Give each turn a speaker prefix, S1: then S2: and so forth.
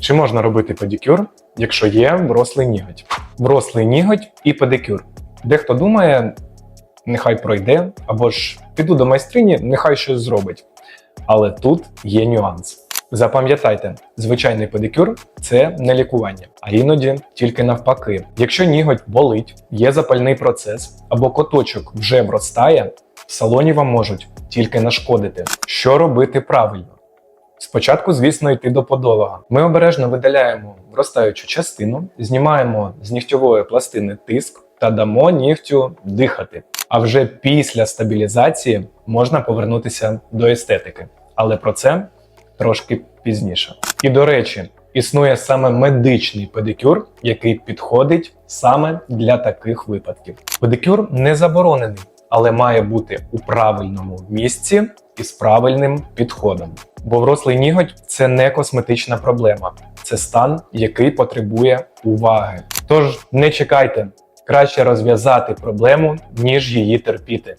S1: Чи можна робити педикюр, якщо є врослий ніготь? Врослий ніготь і педикюр. Дехто думає, нехай пройде, або ж піду до майстрині, нехай щось зробить. Але тут є нюанс. Запам'ятайте, звичайний педикюр це не лікування, а іноді тільки навпаки. Якщо ніготь болить, є запальний процес або коточок вже вростає, в салоні вам можуть тільки нашкодити. Що робити правильно? Спочатку, звісно, йти до подолога. Ми обережно видаляємо вростаючу частину, знімаємо з нігтьової пластини тиск та дамо нігтю дихати. А вже після стабілізації можна повернутися до естетики. Але про це трошки пізніше. І до речі, існує саме медичний педикюр, який підходить саме для таких випадків. Педикюр не заборонений, але має бути у правильному місці і з правильним підходом. Бо врослий ніготь це не косметична проблема, це стан, який потребує уваги. Тож не чекайте, краще розв'язати проблему, ніж її терпіти.